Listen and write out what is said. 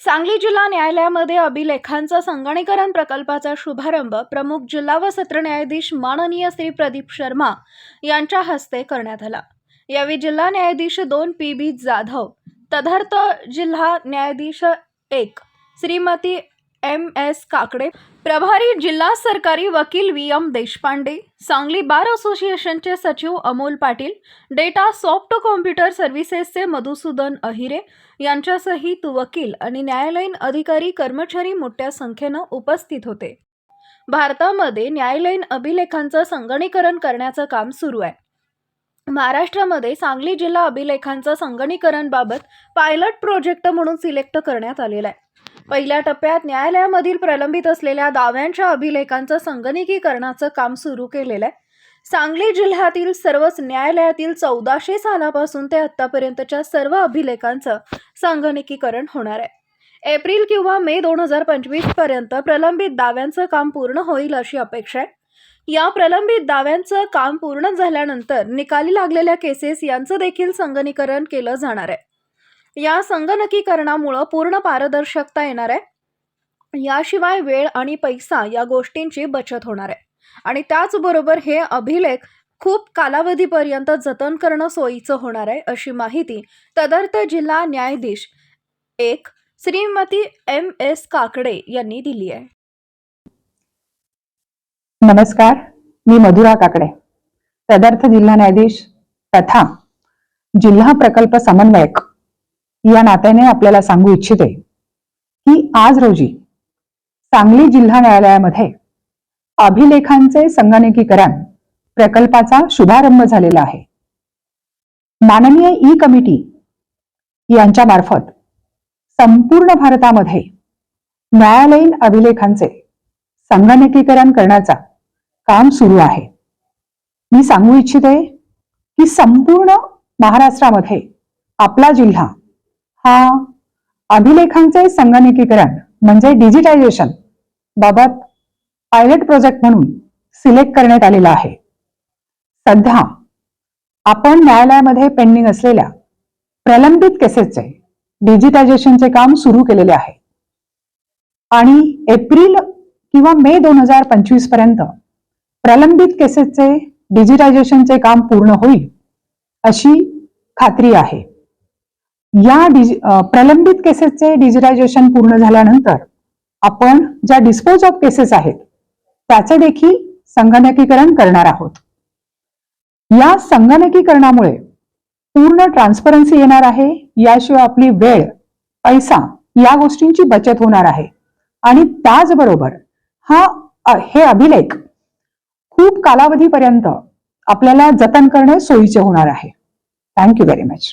सांगली जिल्हा न्यायालयामध्ये अभिलेखांचा संगणीकरण प्रकल्पाचा शुभारंभ प्रमुख जिल्हा व सत्र न्यायाधीश माननीय श्री प्रदीप शर्मा यांच्या हस्ते करण्यात आला. यावेळी जिल्हा न्यायाधीश दोन पी बी जाधव तदर्थ जिल्हा न्यायाधीश एक श्रीमती एम एस काकडे प्रभारी जिल्हा सरकारी वकील V M Deshpande Sangli bar असोसिएशनचे सचिव Amol Patil data soft computer सर्व्हिसेसचे Madhusudan Ahire यांच्यासहित वकील आणि न्यायालयीन अधिकारी कर्मचारी मोठ्या संख्येनं उपस्थित होते. भारतामध्ये न्यायालयीन अभिलेखांचं संगणीकरण करण्याचं काम सुरू आहे. महाराष्ट्रामध्ये सांगली जिल्हा अभिलेखांचं संगणीकरणबाबत पायलट प्रोजेक्ट म्हणून सिलेक्ट करण्यात आलेला आहे. पहिल्या टप्प्यात न्यायालयामधील प्रलंबित असलेल्या दाव्यांच्या अभिलेखांचं संगणकीकरणाचं काम सुरू केलेलं आहे. सांगली जिल्ह्यातील सर्वच न्यायालयातील चौदाशे सालापासून ते आत्तापर्यंतच्या सर्व अभिलेखांचं संगणकीकरण होणार आहे. एप्रिल किंवा मे दोन हजार पंचवीसपर्यंत प्रलंबित दाव्यांचं काम पूर्ण होईल अशी अपेक्षा आहे. या प्रलंबित दाव्यांचं काम पूर्ण झाल्यानंतर निकाली लागलेल्या केसेस यांचं देखील संगणीकरण केलं जाणार आहे. या संगणकीकरणामुळं पूर्ण पारदर्शकता येणार आहे. याशिवाय वेळ आणि पैसा या गोष्टींची बचत होणार आहे. आणि त्याचबरोबर हे अभिलेख खूप कालावधीपर्यंत जतन करणं सोयीचं होणार आहे अशी माहिती तदर्थ जिल्हा न्यायाधीश एक श्रीमती एम एस काकडे यांनी दिली आहे. नमस्कार मी मधुरा काकडे. तदर्थ जिल्हा न्यायाधीश तथा जिल्हा प्रकल्प समन्वयक या नात्याने आपल्याला सांगू इच्छिते की आज रोजी सांगली जिल्हा न्यायालयामध्ये अभिलेखांचे संगणकीकरण प्रकल्पाचा शुभारंभ झालेला आहे. माननीय ई कमिटी यांच्या मार्फत संपूर्ण भारतामध्ये न्यायालयीन अभिलेखांचे संगणकीकरण करण्याचा काम सुरू आहे. मी सांगू इच्छिते की संपूर्ण महाराष्ट्रामध्ये आपला जिल्हा हा अभिलेखांचे संगणकीकरण म्हणजे डिजिटायझेशन बाबत पायलट प्रोजेक्ट म्हणून सिलेक्ट करण्यात आलेला आहे. सध्या आपण न्यायालयामध्ये पेंडिंग असलेल्या प्रलंबित केसेसचे डिजिटायझेशनचे काम सुरू केलेले आहे. आणि एप्रिल किंवा मे दोन हजार पंचवीसपर्यंत प्रलंबित केसेसचे डिजिटायझेशनचे काम पूर्ण होईल अशी खात्री आहे. या डिजि प्रलंबित केसेसचे डिजिटायझेशन पूर्ण झाल्यानंतर आपण ज्या डिस्पोज ऑफ केसेस आहेत त्याचे देखील संगणकीकरण करणार आहोत. या संगणकीकरणामुळे पूर्ण ट्रान्सपरन्सी येणार आहे याशिवाय आपली वेळ पैसा या गोष्टींची बचत होणार आहे. आणि त्याचबरोबर हा हे अभिलेख खूप कालावधीपर्यंत आपल्याला जतन करणे सोयीचे होणार आहे. Thank you very much